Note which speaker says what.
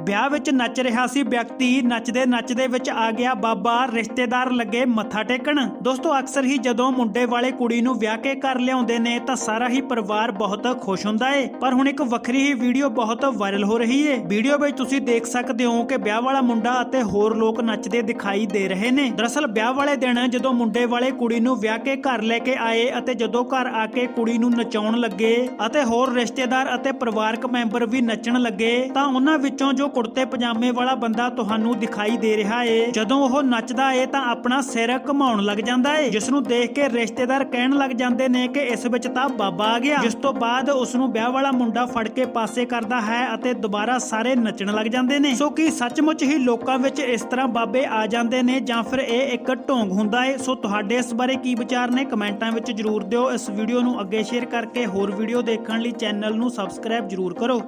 Speaker 1: ਵਿਆਹ ਵਿੱਚ ਨੱਚ ਰਿਹਾ ਸੀ ਵਿਅਕਤੀ, ਨੱਚਦੇ ਨੱਚਦੇ ਵਿੱਚ ਆ ਗਿਆ ਬਾਬਾ, ਰਿਸ਼ਤੇਦਾਰ ਲੱਗੇ ਮੱਥਾ ਟੇਕਣ। ਦੋਸਤੋ, ਅਕਸਰ ਹੀ ਜਦੋਂ ਮੁੰਡੇ ਵਾਲੇ ਕੁੜੀ ਨੂੰ ਵਿਆਹ ਕੇ ਘਰ ਲਿਆਉਂਦੇ ਨੇ ਤਾਂ ਸਾਰਾ ਹੀ ਪਰਿਵਾਰ ਬਹੁਤ ਖੁਸ਼ ਹੁੰਦਾ ਏ। ਪਰ ਹੁਣ ਇੱਕ ਵੱਖਰੀ ਹੀ ਵੀਡੀਓ ਬਹੁਤ ਵਾਇਰਲ ਹੋ ਰਹੀ ਏ। ਵੀਡੀਓ ਵਿੱਚ ਤੁਸੀਂ ਦੇਖ ਸਕਦੇ ਹੋ ਕਿ ਵਿਆਹ ਵਾਲਾ ਮੁੰਡਾ ਅਤੇ ਹੋਰ ਲੋਕ ਨੱਚਦੇ ਦਿਖਾਈ ਦੇ ਰਹੇ ਨੇ। ਦਰਅਸਲ, ਵਿਆਹ ਵਾਲੇ ਦਿਨ ਜਦੋਂ ਮੁੰਡੇ ਵਾਲੇ ਕੁੜੀ ਨੂੰ ਵਿਆਹ ਕੇ ਘਰ ਲੈ ਕੇ ਆਏ ਅਤੇ ਜਦੋਂ ਘਰ ਆ ਕੇ ਕੁੜੀ ਨੂੰ ਨਚਾਉਣ ਲੱਗੇ ਅਤੇ ਹੋਰ ਰਿਸ਼ਤੇਦਾਰ ਅਤੇ ਪਰਿਵਾਰਕ ਮੈਂਬਰ ਵੀ ਨੱਚਣ ਲੱਗੇ ਤਾਂ ਉਹਨਾਂ ਵਿੱਚੋਂ ਜੋ ਕੁੜਤੇ ਪਜਾਮੇ ਵਾਲਾ ਬੰਦਾ ਤੁਹਾਨੂੰ ਦਿਖਾਈ ਦੇ ਰਿਹਾ ਏ। ਜਦੋਂ ਉਹ ਨੱਚਦਾ ਏ ਤਾਂ ਆਪਣਾ ਸਿਰ ਘੁਮਾਉਣ ਲੱਗ ਜਾਂਦਾ ਏ। ਜਿਸ ਨੂੰ ਦੇਖ ਕੇ ਰਿਸ਼ਤੇਦਾਰ ਕਹਿਣ ਲੱਗ ਜਾਂਦੇ ਨੇ ਕਿ ਇਸ ਵਿੱਚ ਤਾਂ ਬਾਬਾ ਆ ਗਿਆ। ਜਿਸ ਤੋਂ ਬਾਅਦ ਉਸ ਨੂੰ ਵਿਆਹ ਵਾਲਾ ਮੁੰਡਾ ਫੜ ਕੇ ਪਾਸੇ ਕਰਦਾ ਹੈ ਅਤੇ ਦੁਬਾਰਾ ਸਾਰੇ ਨੱਚਣ ਲੱਗ ਜਾਂਦੇ ਨੇ। ਸੋ ਕੀ ਸੱਚਮੁੱਚ ਹੀ ਲੋਕਾਂ ਵਿੱਚ ਇਸ ਤਰ੍ਹਾਂ ਬਾਬੇ ਆ ਜਾਂਦੇ ਨੇ ਜਾਂ ਫਿਰ ਇਹ ਇੱਕ ਢੋਂਗ ਹੁੰਦਾ ਏ? ਸੋ ਤੁਹਾਡੇ ਇਸ ਬਾਰੇ ਕੀ ਵਿਚਾਰ ਨੇ? ਕਮੈਂਟਾਂ ਵਿੱਚ ਜਰੂਰ ਦਿਓ। ਇਸ ਵੀਡੀਓ ਨੂੰ ਅੱਗੇ ਸ਼ੇਅਰ ਕਰਕੇ ਹੋਰ ਵੀਡੀਓ ਦੇਖਣ ਲਈ ਚੈਨਲ ਨੂੰ ਸਬਸਕ੍ਰਾਈਬ ਜਰੂਰ ਕਰੋ।